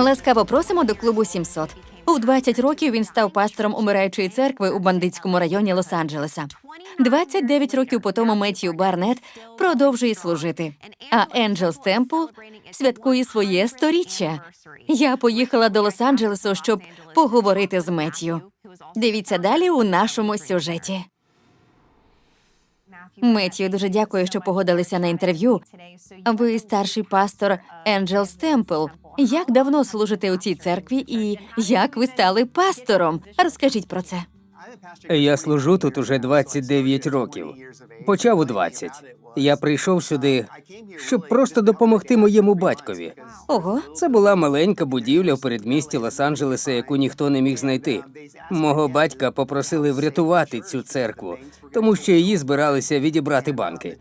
Ласкаво просимо до клубу 700. У 20 років він став пастором умираючої церкви у бандитському районі Лос-Анджелеса. 29 років по тому Меттью Барнет продовжує служити. А Енджел Стемпл святкує своє сторіччя. Я поїхала до Лос-Анджелесу, щоб поговорити з Меттью. Дивіться далі у нашому сюжеті. Меттью, дуже дякую, що погодилися на інтерв'ю. Ви старший пастор Енджел Стемпл. Як давно служите у цій церкві і як ви стали пастором? Розкажіть про це. Я служу тут уже 29 років. Почав у 20. Я прийшов сюди, щоб просто допомогти моєму батькові. Ого, Це була маленька будівля в передмісті Лос-Анджелеса, яку ніхто не міг знайти. Мого батька попросили врятувати цю церкву, тому що її збиралися відібрати банки.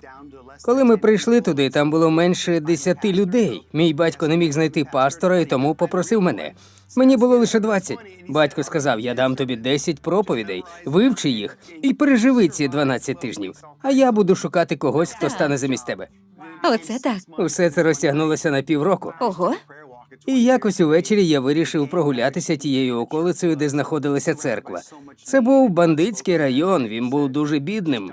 Коли ми прийшли туди, там було менше десяти людей. Мій батько не міг знайти пастора і тому попросив мене. Мені було лише 20. Батько сказав: я дам тобі 10 проповідей, вивчи їх і переживи ці 12 тижнів. А я буду шукати когось, хто стане замість тебе. оце так. Усе це розтягнулося на півроку. Ого, І якось увечері я вирішив прогулятися тією околицею, де знаходилася церква. Це був бандитський район, він був дуже бідним.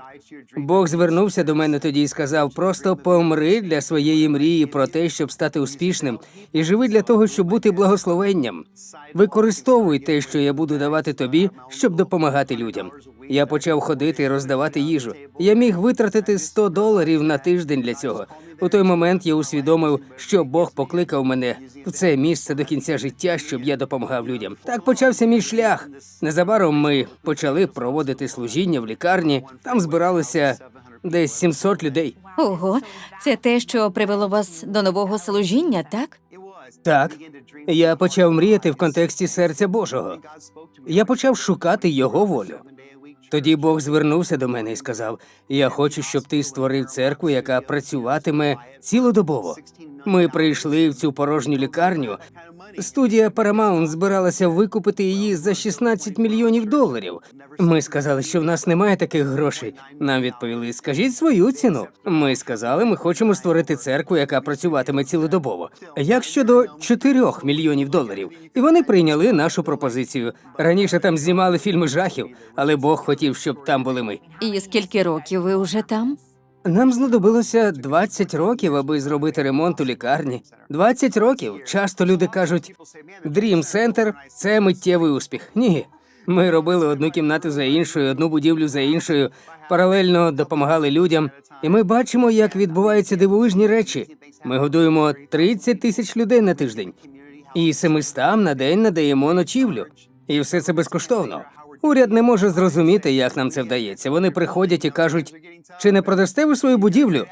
Бог звернувся до мене тоді і сказав: просто помри для своєї мрії про те, щоб стати успішним, і живи для того, щоб бути благословенням. Використовуй те, що я буду давати тобі, щоб допомагати людям. Я почав ходити і роздавати їжу. Я міг витратити 100 доларів на тиждень для цього. У той момент я усвідомив, що Бог покликав мене в це місце до кінця життя, щоб я допомагав людям. Так почався мій шлях. Незабаром ми почали проводити служіння в лікарні. Там збиралося десь 700 людей. ого, це те, що привело вас до нового служіння, так? Так, я почав мріяти в контексті серця Божого. Я почав шукати його волю. Тоді Бог звернувся до мене і сказав: Я хочу, щоб ти створив церкву, яка працюватиме цілодобово. Ми прийшли в цю порожню лікарню. Студія Paramount збиралася викупити її за 16 мільйонів доларів. Ми сказали, що в нас немає таких грошей. Нам відповіли: скажіть свою ціну. Ми сказали, ми хочемо створити церкву, яка працюватиме цілодобово. Як щодо 4 мільйонів доларів, і вони прийняли нашу пропозицію. Раніше там знімали фільми жахів, але Бог хотів, щоб там були ми. І скільки років ви вже там? Нам знадобилося 20 років, аби зробити ремонт у лікарні. 20 років. Часто люди кажуть, Dream Center – це миттєвий успіх. Ні. Ми робили одну кімнату за іншою, одну будівлю за іншою, паралельно допомагали людям, і ми бачимо, як відбуваються дивовижні речі. Ми годуємо 30 тисяч людей на тиждень, і 700 на день надаємо ночівлю. І все це безкоштовно. Уряд не може зрозуміти, як нам це вдається. Вони приходять і кажуть: чи не продасте ви свою будівлю?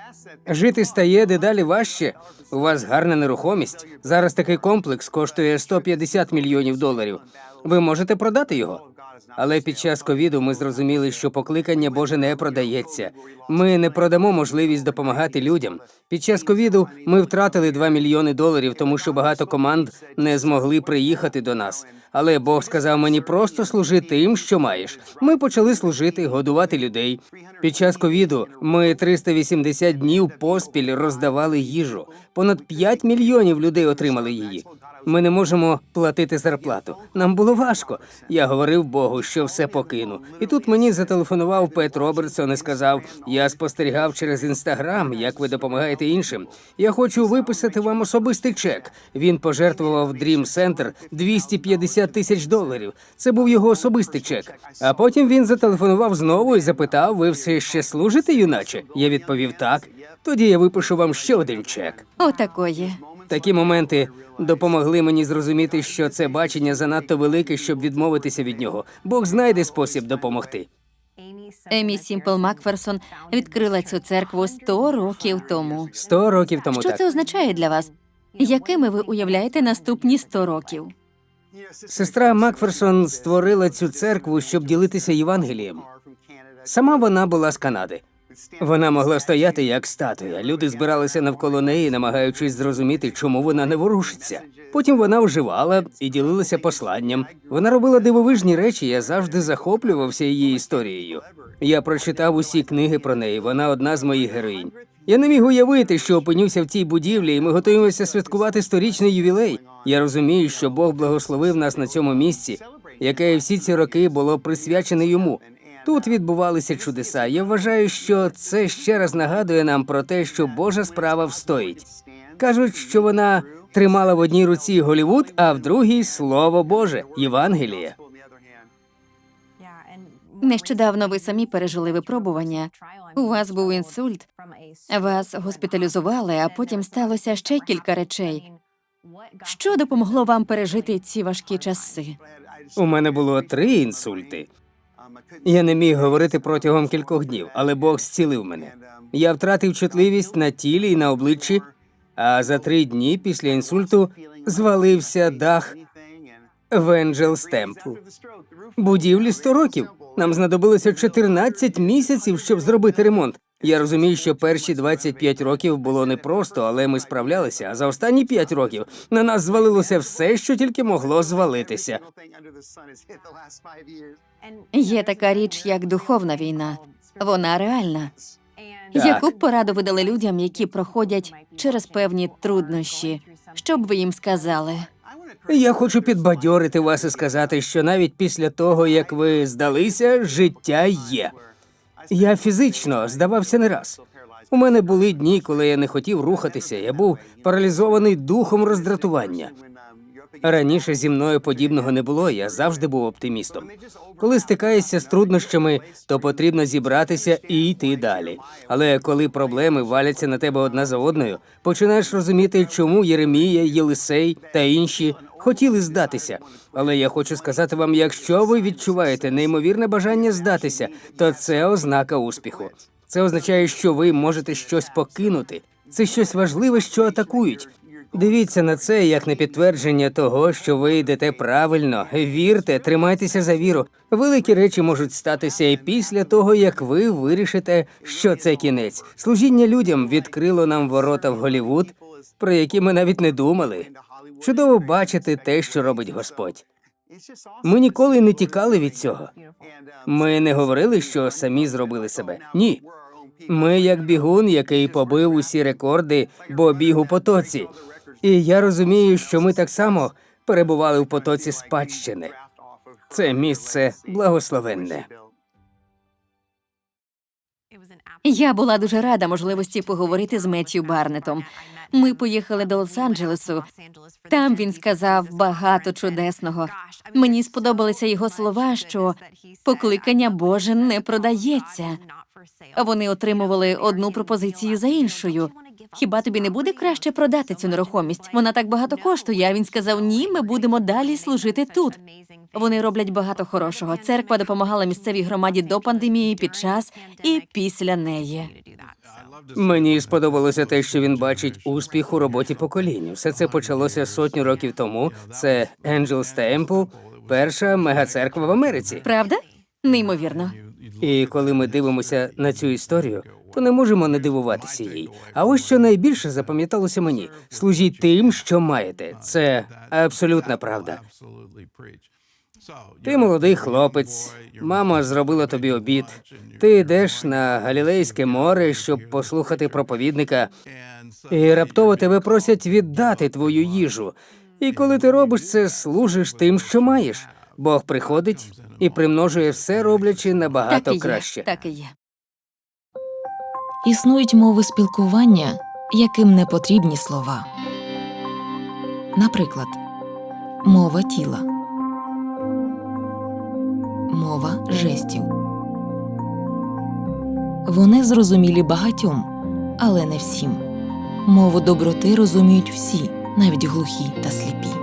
Жити стає дедалі важче. У вас гарна нерухомість. Зараз такий комплекс коштує 150 мільйонів доларів. Ви можете продати його. Але під час ковіду ми зрозуміли, що покликання Боже не продається. Ми не продамо можливість допомагати людям. Під час ковіду ми втратили 2 мільйони доларів, тому що багато команд не змогли приїхати до нас. Але Бог сказав мені просто служи тим, що маєш. Ми почали служити, годувати людей. Під час ковіду ми 380 днів поспіль роздавали їжу. Понад 5 мільйонів людей отримали її. Ми не можемо платити зарплату. Нам було важко. Я говорив Богу, що все покину. І тут мені зателефонував Пет Робертсон і сказав: Я спостерігав через інстаграм, як ви допомагаєте іншим. Я хочу виписати вам особистий чек. Він пожертвував Dream Center 250 тисяч доларів. Це був його особистий чек. А потім він зателефонував знову і запитав: Ви все ще служите, юначе? Я відповів так. Тоді я випишу вам ще один чек. Отакої. Такі моменти допомогли мені зрозуміти, що це бачення занадто велике, щоб відмовитися від нього. Бог знайде спосіб допомогти. Емі Сімпл Макферсон відкрила цю церкву 100 років тому. Сто років тому Що так. це означає для вас? Якими ви уявляєте наступні 100 років? Сестра Макферсон створила цю церкву, щоб ділитися Євангелієм. Сама вона була з Канади. Вона могла стояти як статуя. Люди збиралися навколо неї, намагаючись зрозуміти, чому вона не ворушиться. Потім вона оживала і ділилася посланням. Вона робила дивовижні речі. Я завжди захоплювався її історією. Я прочитав усі книги про неї. Вона одна з моїх героїнь. Я не міг уявити, що опинюся в цій будівлі, і ми готуємося святкувати сторічний ювілей. Я розумію, що Бог благословив нас на цьому місці, яке всі ці роки було присвячене йому. Тут відбувалися чудеса. Я вважаю, що це ще раз нагадує нам про те, що Божа справа встоїть. Кажуть, що вона тримала в одній руці Голівуд, а в другій Слово Боже, Євангеліє. Нещодавно ви самі пережили випробування. У вас був інсульт, вас госпіталізували, а потім сталося ще кілька речей. Що допомогло вам пережити ці важкі часи? У мене було три інсульти. Я не міг говорити протягом кількох днів, але Бог зцілив мене. Я втратив чутливість на тілі і на обличчі, а за три дні після інсульту звалився дах Венджел Temple. Будівлі 100 років. Нам знадобилося 14 місяців, щоб зробити ремонт. Я розумію, що перші 25 років було непросто, але ми справлялися. А за останні 5 років на нас звалилося все, що тільки могло звалитися. Є така річ, як духовна війна. Вона реальна. Так. Яку б пораду ви дали людям, які проходять через певні труднощі? Що б ви їм сказали? Я хочу підбадьорити вас і сказати, що навіть після того, як ви здалися, життя є. Я фізично здавався не раз. У мене були дні, коли я не хотів рухатися. Я був паралізований духом роздратування. Раніше зі мною подібного не було. Я завжди був оптимістом. Коли стикаєшся з труднощами, то потрібно зібратися і йти далі. Але коли проблеми валяться на тебе одна за одною, починаєш розуміти, чому Єремія, Єлисей та інші хотіли здатися. Але я хочу сказати вам, якщо ви відчуваєте неймовірне бажання здатися, то це ознака успіху. Це означає, що ви можете щось покинути. Це щось важливе, що атакують. Дивіться на це як на підтвердження того, що ви йдете правильно. Вірте, тримайтеся за віру. Великі речі можуть статися і після того, як ви вирішите, що це кінець. Служіння людям відкрило нам ворота в Голівуд, про які ми навіть не думали. Чудово бачити те, що робить Господь. Ми ніколи не тікали від цього. Ми не говорили, що самі зробили себе. Ні. Ми як бігун, який побив усі рекорди, бо біг у потоці. І я розумію, що ми так само перебували в потоці спадщини. Це місце благословенне. Я була дуже рада можливості поговорити з Меттью Барнетом. Ми поїхали до Лос-Анджелесу. Там він сказав багато чудесного. Мені сподобалися його слова, що покликання Боже не продається. Вони отримували одну пропозицію за іншою. Хіба тобі не буде краще продати цю нерухомість? Вона так багато коштує. А він сказав: ні, ми будемо далі служити тут. Вони роблять багато хорошого. Церква допомагала місцевій громаді до пандемії, під час і після неї. Мені сподобалося те, що він бачить успіх у роботі поколінь. Все це почалося сотню років тому. Це Angels Temple, перша мегацерква в Америці. Правда? Неймовірно. І коли ми дивимося на цю історію, то не можемо не дивуватися їй. А ось що найбільше запам'яталося мені: служіть тим, що маєте. Це абсолютна правда. Ти молодий хлопець, мама зробила тобі обід. Ти йдеш на Галілейське море, щоб послухати проповідника, і раптово тебе просять віддати твою їжу. І коли ти робиш це, служиш тим, що маєш. Бог приходить і примножує все, роблячи Так набагато і є. краще. Так і є. Існують мови спілкування, яким не потрібні слова. Наприклад, мова тіла, мова жестів. Вони зрозумілі багатьом, але не всім. Мову доброти розуміють всі, навіть глухі та сліпі.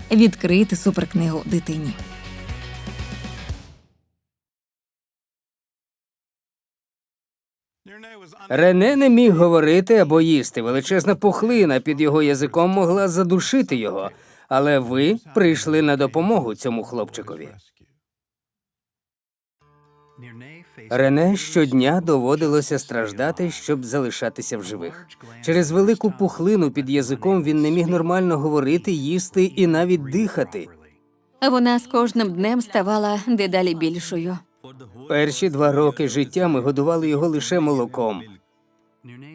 відкрийте суперкнигу дитині. Рене не міг говорити або їсти. Величезна пухлина під його язиком могла задушити його. Але ви прийшли на допомогу цьому хлопчикові. Рене щодня доводилося страждати, щоб залишатися в живих. Через велику пухлину під язиком він не міг нормально говорити, їсти і навіть дихати. Вона з кожним днем ставала дедалі більшою. Перші два роки життя ми годували його лише молоком.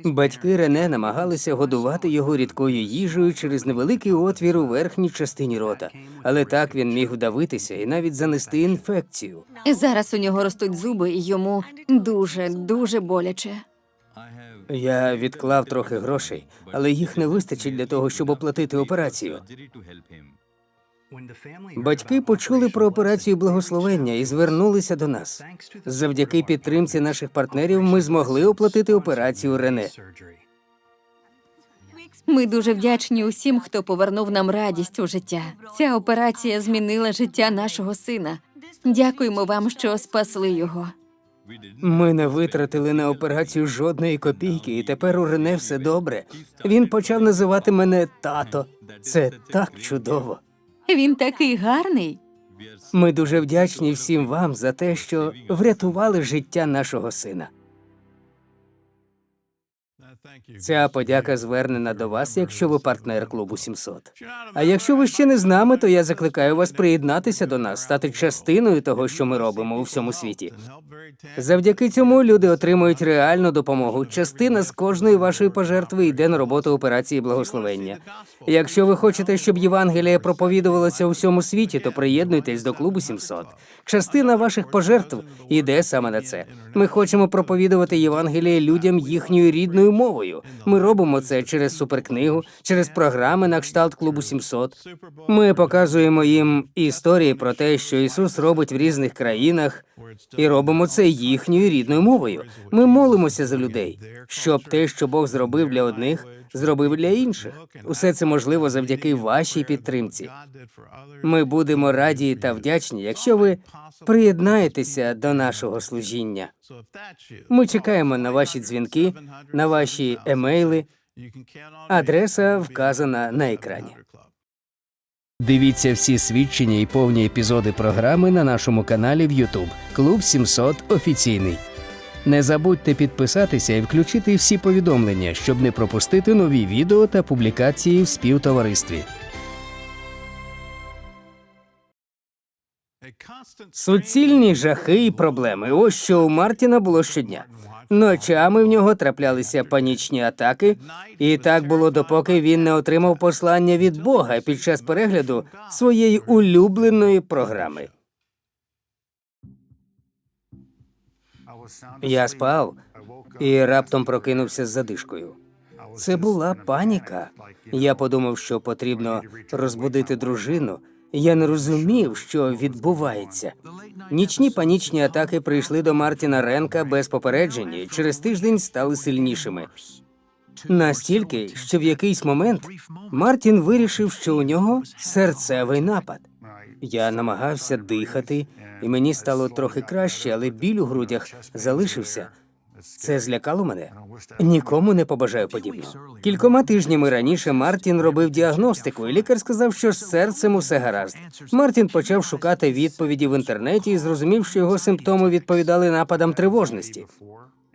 Батьки Рене намагалися годувати його рідкою їжею через невеликий отвір у верхній частині рота, але так він міг вдавитися і навіть занести інфекцію. Зараз у нього ростуть зуби, і йому дуже, дуже боляче. Я відклав трохи грошей, але їх не вистачить для того, щоб оплатити операцію. Батьки почули про операцію благословення і звернулися до нас. Завдяки підтримці наших партнерів ми змогли оплатити операцію Рене. Ми дуже вдячні усім, хто повернув нам радість у життя. Ця операція змінила життя нашого сина. Дякуємо вам, що спасли його. Ми не витратили на операцію жодної копійки, і тепер у Рене все добре. Він почав називати мене тато. Це так чудово. Він такий гарний. Ми дуже вдячні всім вам за те, що врятували життя нашого сина. Ця подяка звернена до вас, якщо ви партнер клубу 700. А якщо ви ще не з нами, то я закликаю вас приєднатися до нас, стати частиною того, що ми робимо у всьому світі. Завдяки цьому люди отримують реальну допомогу. Частина з кожної вашої пожертви йде на роботу операції благословення. Якщо ви хочете, щоб Євангеліє проповідувалося у всьому світі, то приєднуйтесь до клубу 700. Частина ваших пожертв йде саме на це. Ми хочемо проповідувати Євангеліє людям їхньою рідною мовою. Ми робимо це через суперкнигу, через програми на кшталт клубу 700. Ми показуємо їм історії про те, що Ісус робить в різних країнах, і робимо це їхньою рідною мовою. Ми молимося за людей, щоб те, що Бог зробив для одних, зробив для інших. Усе це можливо завдяки вашій підтримці. Ми будемо раді та вдячні, якщо ви приєднаєтеся до нашого служіння. Ми чекаємо на ваші дзвінки, на ваші емейли. Адреса вказана на екрані. Дивіться всі свідчення і повні епізоди програми на нашому каналі в YouTube Клуб 700 офіційний. Не забудьте підписатися і включити всі повідомлення, щоб не пропустити нові відео та публікації в співтоваристві. Суцільні жахи і проблеми. Ось що у Мартіна було щодня. Ночами в нього траплялися панічні атаки, і так було допоки він не отримав послання від Бога під час перегляду своєї улюбленої програми. Я спав і раптом прокинувся з задишкою. Це була паніка. Я подумав, що потрібно розбудити дружину. Я не розумів, що відбувається. Нічні панічні атаки прийшли до Мартіна Ренка без попередження і через тиждень стали сильнішими. Настільки, що в якийсь момент Мартін вирішив, що у нього серцевий напад. Я намагався дихати, і мені стало трохи краще, але біль у грудях залишився. Це злякало мене. Нікому не побажаю подібного. Кількома тижнями раніше Мартін робив діагностику, і лікар сказав, що з серцем усе гаразд. Мартін почав шукати відповіді в інтернеті і зрозумів, що його симптоми відповідали нападам тривожності.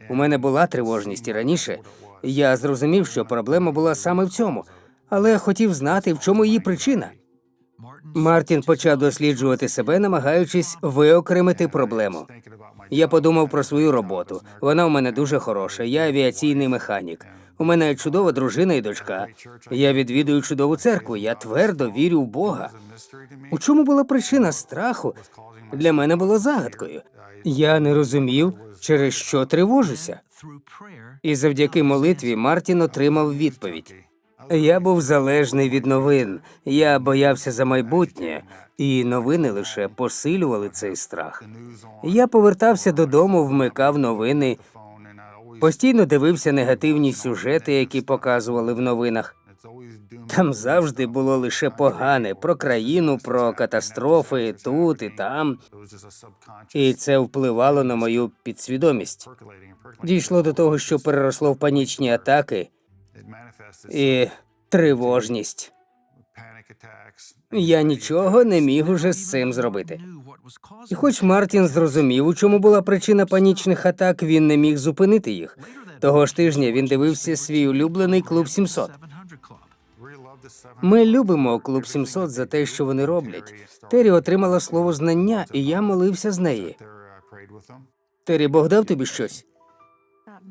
У мене була тривожність і раніше. Я зрозумів, що проблема була саме в цьому, але хотів знати, в чому її причина. Мартін почав досліджувати себе, намагаючись виокремити проблему. Я подумав про свою роботу. Вона у мене дуже хороша. Я авіаційний механік. У мене чудова дружина і дочка. Я відвідую чудову церкву. Я твердо вірю в Бога. У чому була причина страху? Для мене було загадкою. Я не розумів, через що тривожуся. І завдяки молитві Мартін отримав відповідь. Я був залежний від новин. Я боявся за майбутнє, і новини лише посилювали цей страх. Я повертався додому, вмикав новини, постійно дивився негативні сюжети, які показували в новинах. Там завжди було лише погане про країну, про катастрофи тут і там. І це впливало на мою підсвідомість. Дійшло до того, що переросло в панічні атаки і тривожність. Я нічого не міг уже з цим зробити. І хоч Мартін зрозумів, у чому була причина панічних атак, він не міг зупинити їх. Того ж тижня він дивився свій улюблений клуб 700. Ми любимо клуб 700 за те, що вони роблять. Террі отримала слово знання, і я молився з неї. Террі, Бог дав тобі щось?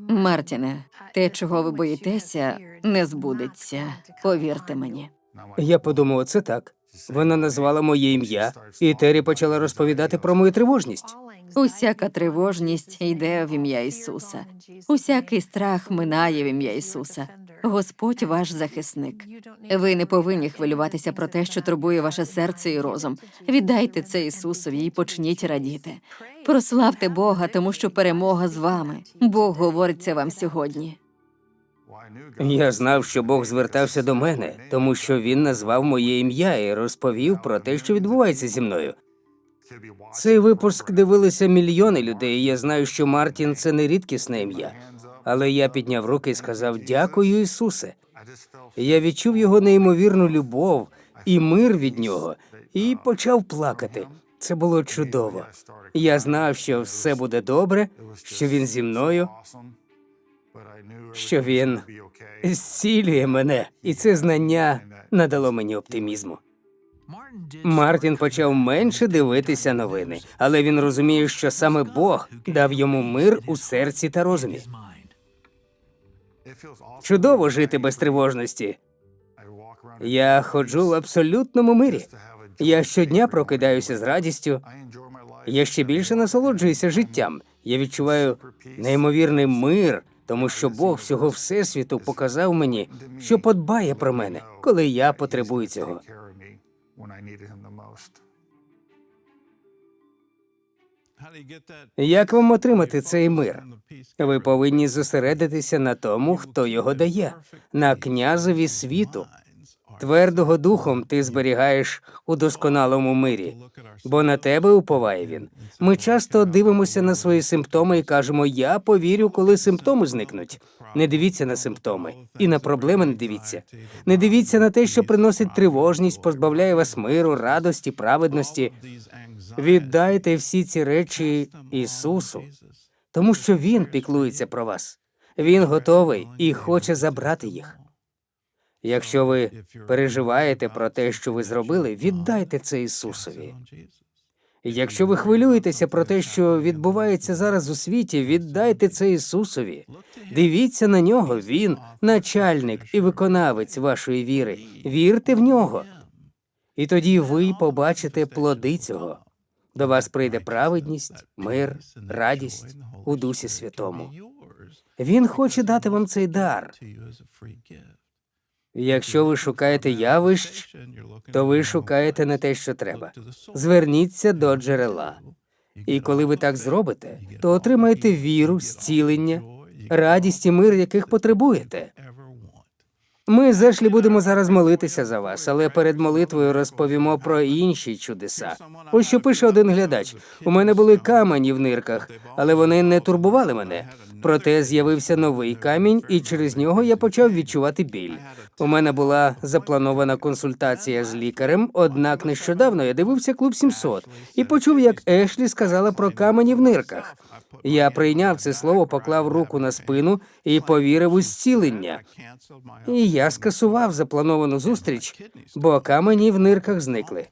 Мартіне, те, чого ви боїтеся, не збудеться. Повірте мені. Я подумав, це так. Вона назвала моє ім'я, і Террі почала розповідати про мою тривожність. Усяка тривожність йде в ім'я Ісуса. Усякий страх минає в ім'я Ісуса. Господь ваш захисник. Ви не повинні хвилюватися про те, що турбує ваше серце і розум. Віддайте це Ісусові і почніть радіти. Прославте Бога, тому що перемога з вами. Бог говорить це вам сьогодні. Я знав, що Бог звертався до мене, тому що він назвав моє ім'я і розповів про те, що відбувається зі мною. Цей випуск дивилися мільйони людей. і Я знаю, що Мартін це не рідкісне ім'я. Але я підняв руки і сказав Дякую, Ісусе. Я відчув його неймовірну любов і мир від нього, і почав плакати. Це було чудово. Я знав, що все буде добре, що він зі мною, що він зцілює мене, і це знання надало мені оптимізму. Мартін почав менше дивитися новини, але він розуміє, що саме Бог дав йому мир у серці та розумі. Чудово жити без тривожності. Я ходжу в абсолютному мирі. Я щодня прокидаюся з радістю. Я ще більше насолоджуюся життям. Я відчуваю неймовірний мир, тому що Бог всього всесвіту показав мені, що подбає про мене, коли я потребую цього. Як вам отримати цей мир? Ви повинні зосередитися на тому, хто його дає, на князеві світу. Твердого духом ти зберігаєш у досконалому мирі, бо на тебе уповає він. Ми часто дивимося на свої симптоми і кажемо: Я повірю, коли симптоми зникнуть. Не дивіться на симптоми і на проблеми не дивіться. Не дивіться на те, що приносить тривожність, позбавляє вас миру, радості, праведності. Віддайте всі ці речі Ісусу, тому що Він піклується про вас. Він готовий і хоче забрати їх. Якщо ви переживаєте про те, що ви зробили, віддайте це Ісусові. Якщо ви хвилюєтеся про те, що відбувається зараз у світі, віддайте це Ісусові. Дивіться на нього, Він начальник і виконавець вашої віри. Вірте в нього. І тоді ви побачите плоди цього. До вас прийде праведність, мир, радість у Дусі Святому. Він хоче дати вам цей дар. Якщо ви шукаєте явищ, то ви шукаєте не те, що треба. Зверніться до джерела. І коли ви так зробите, то отримаєте віру, зцілення, радість і мир, яких потребуєте. Ми з Ешлі будемо зараз молитися за вас, але перед молитвою розповімо про інші чудеса. Ось що пише один глядач: у мене були камені в нирках, але вони не турбували мене. Проте з'явився новий камінь, і через нього я почав відчувати біль. У мене була запланована консультація з лікарем, однак нещодавно я дивився клуб 700 і почув, як Ешлі сказала про камені в нирках. Я прийняв це слово, поклав руку на спину і повірив у зцілення. І я скасував заплановану зустріч, бо камені в нирках зникли.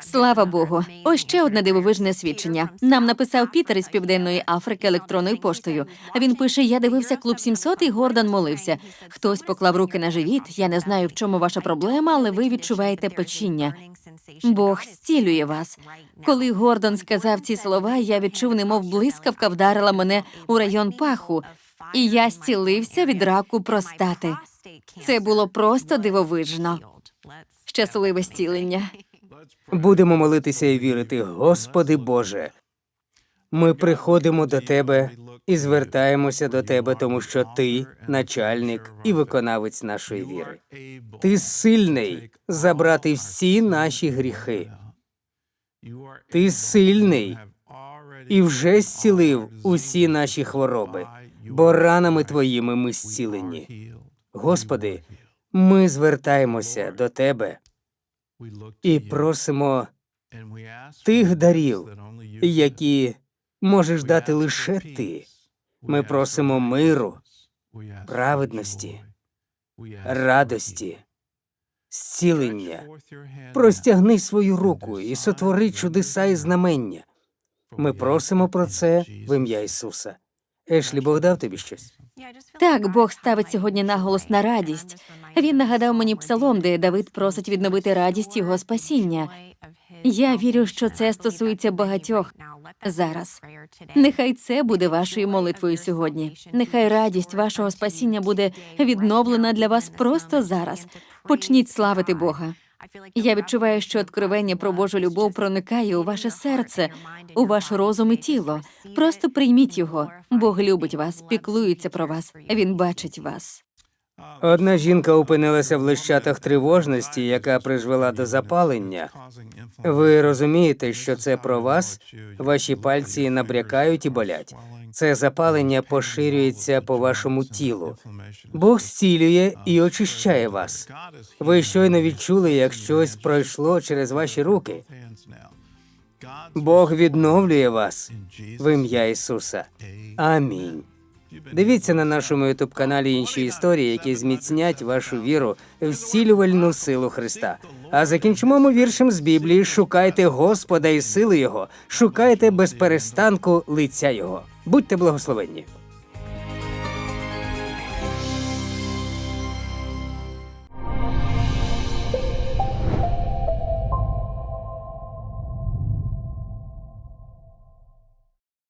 Слава Богу! Ось ще одне дивовижне свідчення. Нам написав Пітер із Південної Африки електронною поштою. Він пише: Я дивився клуб 700 і Гордон молився. Хтось поклав руки на живіт. Я не знаю, в чому ваша проблема, але ви відчуваєте печіння. Бог зцілює вас. Коли Гордон сказав ці слова, я відчув, немов блискавка вдарила мене у район паху, і я зцілився від раку простати. Це було просто дивовижно. Щасливе зцілення. Будемо молитися і вірити, Господи Боже. Ми приходимо до тебе і звертаємося до тебе, тому що ти начальник і виконавець нашої віри. Ти сильний забрати всі наші гріхи. Ти сильний і вже зцілив усі наші хвороби, бо ранами твоїми ми зцілені. Господи, ми звертаємося до тебе і просимо тих дарів, які можеш дати лише ти. Ми просимо миру, праведності, радості, зцілення. Простягни свою руку і сотвори чудеса і знамення. Ми просимо про це в ім'я Ісуса. Ешлі, Бог дав тобі щось? Так, Бог ставить сьогодні наголос на радість. Він нагадав мені псалом, де Давид просить відновити радість його спасіння. Я вірю, що це стосується багатьох зараз. Нехай це буде вашою молитвою сьогодні. Нехай радість вашого спасіння буде відновлена для вас просто зараз. Почніть славити Бога. Я відчуваю, що откровення про Божу любов проникає у ваше серце, у ваш розум і тіло. Просто прийміть його. Бог любить вас, піклується про вас. Він бачить вас. Одна жінка опинилася в лищатах тривожності, яка призвела до запалення. Ви розумієте, що це про вас? Ваші пальці набрякають і болять. Це запалення поширюється по вашому тілу. Бог зцілює і очищає вас. Ви щойно відчули, як щось пройшло через ваші руки. Бог відновлює вас в ім'я Ісуса. Амінь. Дивіться на нашому ютуб каналі інші історії, які зміцнять вашу віру в зцілювальну силу Христа. А закінчимо ми віршем з Біблії: шукайте Господа і сили Його, шукайте без перестанку лиця Його. Будьте благословенні.